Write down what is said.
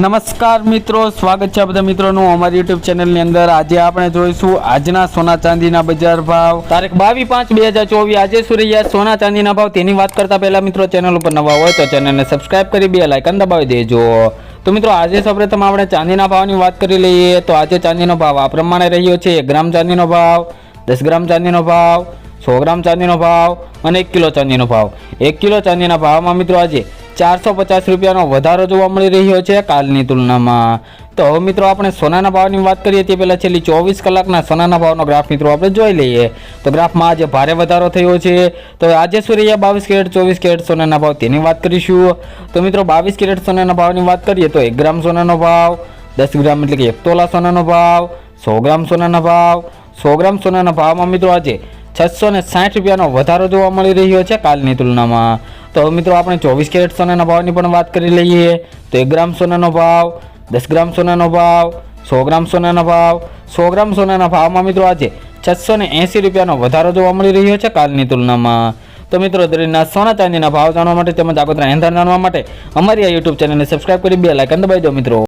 નમસ્કાર મિત્રો, સ્વાગત છે બધા મિત્રોનું અમારી યુટ્યુબ ચેનલની અંદર. આજે આપણે જોઈશું આજના સોના ચાંદીના બજાર ભાવ. તારીખ બાવીસ પાંચ બે હજાર ચોવીસ, આજે શું રહ્યા સોના ચાંદીના ભાવ. તેની વાત કરતા પહેલા મિત્રો, ચેનલ ઉપર નવા હોય તો ચેનલને સબસ્ક્રાઇબ કરી, બે લાઇકન દબાવી દેજો. તો મિત્રો, આજે સૌપ્રથમ આપણે ચાંદીના ભાવની વાત કરી લઈએ તો આજે ચાંદીનો ભાવ આ પ્રમાણે રહ્યો છે. એક ગ્રામ ચાંદીનો ભાવ, દસ ગ્રામ ચાંદીનો ભાવ, સો ગ્રામ ચાંદીનો ભાવ અને એક કિલો ચાંદીનો ભાવ. એક કિલો ચાંદીના ભાવમાં મિત્રો, આજે ચારસો પચાસ રૂપિયાનો વધારો જોવા મળી રહ્યો છે કાલની તુલનામાં. તો હવે મિત્રો, આપણે સોનાના ભાવની વાત કરીએ તે પહેલાં છેલ્લી ચોવીસ કલાકના સોનાના ભાવનો ગ્રાફ મિત્રો આપણે જોઈ લઈએ. તો ગ્રાફમાં આજે ભારે વધારો થયો છે. તો આજે શું રહ્યા બાવીસ કેરેટ, ચોવીસ કેરેટ સોનાના ભાવ તેની વાત કરીશું. તો મિત્રો, બાવીસ કેરેટ સોનાના ભાવની વાત કરીએ તો એક ગ્રામ સોનાનો ભાવ, દસ ગ્રામ એટલે કે એક તોલા સોનાનો ભાવ, સો ગ્રામ સોનાના ભાવ, સો ગ્રામ સોનાના ભાવમાં મિત્રો આજે છસો ને સાઠ રૂપિયાનો વધારો જોવા મળી રહ્યો છે કાલની તુલનામાં. તો હવે મિત્રો આપણે ચોવીસ કેરેટ સોનાના ભાવની પણ વાત કરી લઈએ. તો એક ગ્રામ સોનાનો ભાવ, દસ ગ્રામ સોનાનો ભાવ, સો ગ્રામ સોનાના ભાવ. સો ગ્રામ સોનાના ભાવમાં મિત્રો આજે છસો ને એંસી રૂપિયાનો વધારો જોવા મળી રહ્યો છે કાલની તુલનામાં. તો મિત્રો, દરેકના સોના ચાંદીના ભાવ જાણવા માટે તેમજ આગોતરા એંધાર જાણવા માટે અમારી આ યુટ્યુબ ચેનલને સબસ્ક્રાઈબ કરી બે લાઇકન દબાવી દો મિત્રો.